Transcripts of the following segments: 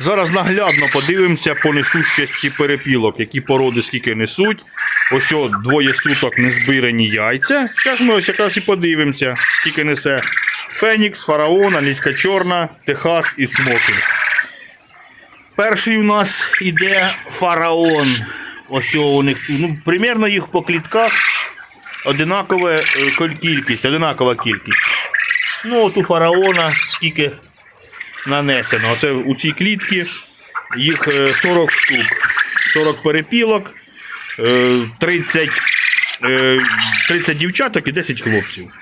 Зараз наглядно подивимося по несущості перепілок, які породи скільки несуть. Ось о, двоє суток не збирані яйця. Зараз ми ось якраз і подивимося, скільки несе Фенікс, Фараон, Англійська Чорна, Техас і Смокінг. Перший у нас іде фараон. Ось у них ну, примерно їх по клітках одинакова е, кількість, одинакова кількість. Ну, от у фараона скільки нанесено. Оце у цій клітці їх е, 40 штук. 40 перепілок, е, 30, е, 30 дівчаток і 10 хлопців.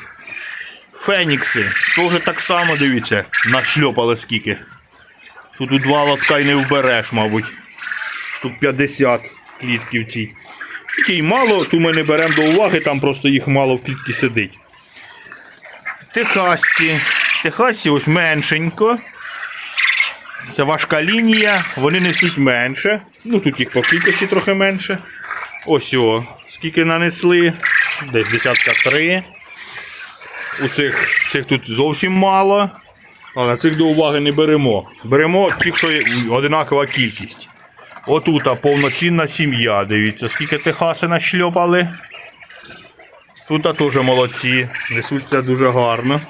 Фенікси теж так само, дивіться, нашльопали скільки. Тут у два лотка й не вбереш, мабуть. Штук 50 клітки в цій. Тільки й мало, то ми не беремо до уваги, там просто їх мало в клітці сидить. Техасці. Техасці ось меншенько. Це важка лінія, вони несуть менше. Ну тут їх по кількості трохи менше. Ось о, скільки нанесли. Десь десятка три. У цих, цих тут зовсім мало. А на цих до уваги не беремо. Беремо тих, що є одинакова кількість. Отута повноцінна сім'я. Дивіться, скільки техаси нашльопали. Тут теж молодці. Несуться дуже гарно.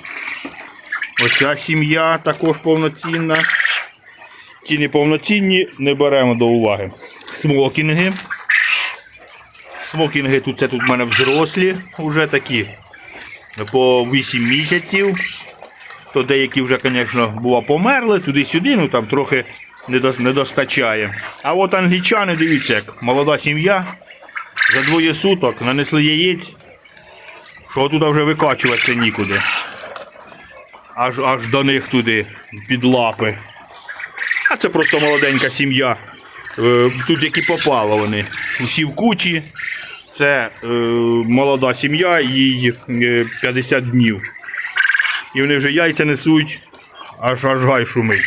Оця сім'я також повноцінна. Ті неповноцінні не беремо до уваги. Смокінги. Смокінги тут це тут в мене взрослі, вже такі по 8 місяців. То деякі вже, звісно, бува померли туди-сюди, ну там трохи не достачає. А от англічани, дивіться, як молода сім'я за двоє суток нанесли яєць, що тут вже викачуватися нікуди. Аж, аж до них туди, під лапи. Це просто молоденька сім'я. Е, Тут які попало вони. Усі в кучі. Це е, молода сім'я, їй е, 50 днів. І вони вже яйця несуть, аж аж гай шумить.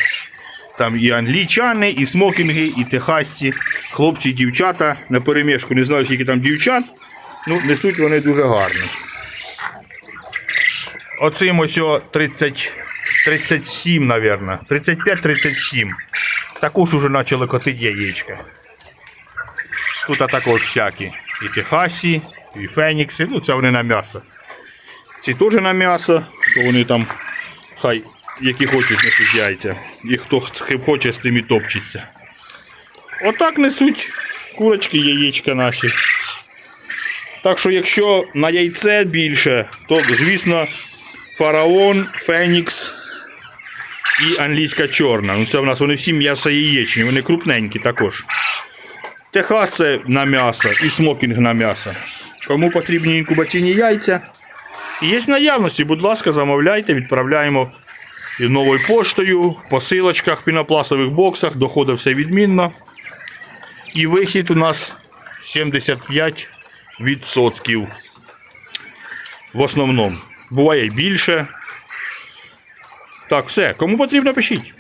Там і англічани, і смокінги, і техасці, хлопці, і дівчата на перемішку. Не знаю, скільки там дівчат. Ну, несуть вони дуже гарно. Оцим ось о 30, 37, мабуть. 35-37. Також уже почали котити яєчка. Тут також всякі. І техасі, і фенікси, ну це вони на м'ясо. Ці теж на м'ясо, то вони там хай які хочуть несуть яйця. І хто хоче з тим і топчеться. Отак несуть курочки, яєчка наші. Так що, якщо на яйце більше, то звісно фараон, фенікс і англійська чорна. Ну це в нас вони всі м'ясо яєчні, вони крупненькі також. Техас це на м'ясо і смокінг на м'ясо. Кому потрібні інкубаційні яйця, І Є в наявності, будь ласка, замовляйте, відправляємо новою поштою, в посилочках, пінопластових боксах, доходить все відмінно. І вихід у нас 75%. В основному. Буває більше. Так, все. Кому потрібно, пишіть.